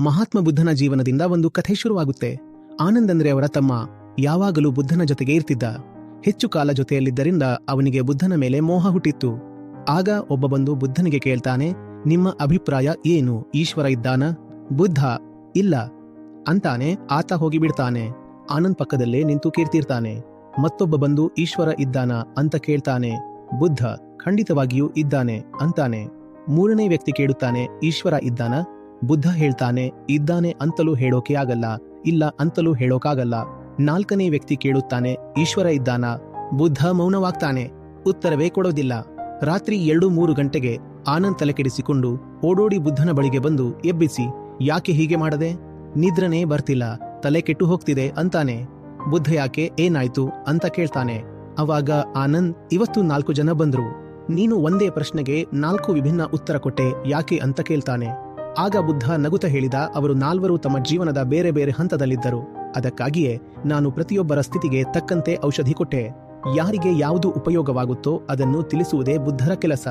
ಮಹಾತ್ಮ ಬುದ್ಧನ ಜೀವನದಿಂದ ಒಂದು ಕಥೆ ಶುರುವಾಗುತ್ತೆ. ಆನಂದ್ ಅಂದ್ರೆ ಅವರ ತಮ್ಮ. ಯಾವಾಗಲೂ ಬುದ್ಧನ ಜೊತೆಗೆ ಇರ್ತಿದ್ದ. ಹೆಚ್ಚು ಕಾಲ ಜೊತೆಯಲ್ಲಿದ್ದರಿಂದ ಅವನಿಗೆ ಬುದ್ಧನ ಮೇಲೆ ಮೋಹ ಹುಟ್ಟಿತ್ತು. ಆಗ ಒಬ್ಬ ಬಂದು ಬುದ್ಧನಿಗೆ ಕೇಳ್ತಾನೆ, ನಿಮ್ಮ ಅಭಿಪ್ರಾಯ ಏನು? ಈಶ್ವರ ಇದ್ದಾನ? ಬುದ್ಧ, ಇಲ್ಲ. ಅಂತಾನೆ ಆತ ಹೋಗಿಬಿಡ್ತಾನೆ ಆನಂದ್ ಪಕ್ಕದಲ್ಲೇ ನಿಂತು ಕೇಳ್ತಿರ್ತಾನೆ ಮತ್ತೊಬ್ಬ ಬಂದು, ಈಶ್ವರ ಇದ್ದಾನ? ಅಂತ ಕೇಳ್ತಾನೆ. ಬುದ್ಧ, ಖಂಡಿತವಾಗಿಯೂ ಇದ್ದಾನೆ, ಅಂತಾನೆ. ಮೂರನೇ ವ್ಯಕ್ತಿ ಕೇಳುತ್ತಾನೆ, ಈಶ್ವರ ಇದ್ದಾನ? ಬುದ್ಧ ಹೇಳ್ತಾನೆ, ಇದ್ದಾನೆ ಅಂತಲೂ ಹೇಳೋಕೆ ಆಗಲ್ಲ, ಇಲ್ಲ ಅಂತಲೂ ಹೇಳೋಕಾಗಲ್ಲ. ನಾಲ್ಕನೇ ವ್ಯಕ್ತಿ ಕೇಳುತ್ತಾನೆ, ಈಶ್ವರ ಇದ್ದಾನ? ಬುದ್ಧ ಮೌನವಾಗ್ತಾನೆ. ಉತ್ತರವೇ ಕೊಡೋದಿಲ್ಲ. ರಾತ್ರಿ ಎರಡು ಮೂರು ಗಂಟೆಗೆ ಆನಂದ್ ತಲೆಕೆಡಿಸಿಕೊಂಡು ಓಡೋಡಿ ಬುದ್ಧನ ಬಳಿಗೆ ಬಂದು ಎಬ್ಬಿಸಿ, ಯಾಕೆ ಹೀಗೆ ಮಾಡದೆ? ನಿದ್ರನೇ ಬರ್ತಿಲ್ಲ, ತಲೆ ಕೆಟ್ಟು ಹೋಗ್ತಿದೆ ಅಂತಾನೆ. ಬುದ್ಧ ಯಾಕೆ, ಏನಾಯ್ತು ಅಂತ ಕೇಳ್ತಾನೆ. ಅವಾಗ ಆನಂದ್, ಇವತ್ತು ನಾಲ್ಕು ಜನ ಬಂದ್ರು. ನೀನು ಒಂದೇ ಪ್ರಶ್ನೆಗೆ ನಾಲ್ಕು ವಿಭಿನ್ನ ಉತ್ತರ ಕೊಟ್ಟೆ, ಯಾಕೆ ಅಂತ ಕೇಳ್ತಾನೆ. ಆಗ ಬುದ್ಧ ನಗುತ ಹೇಳಿದ, ಅವರು ನಾಲ್ವರು ತಮ್ಮ ಜೀವನದ ಬೇರೆ ಬೇರೆ ಹಂತದಲ್ಲಿದ್ದರು. ಅದಕ್ಕಾಗಿಯೇ ನಾನು ಪ್ರತಿಯೊಬ್ಬರ ಸ್ಥಿತಿಗೆ ತಕ್ಕಂತೆ ಔಷಧಿ ಕೊಟ್ಟೆ. ಯಾರಿಗೆ ಯಾವುದು ಉಪಯೋಗವಾಗುತ್ತೋ ಅದನ್ನು ತಿಳಿಸುವುದೇ ಬುದ್ಧರ ಕೆಲಸ.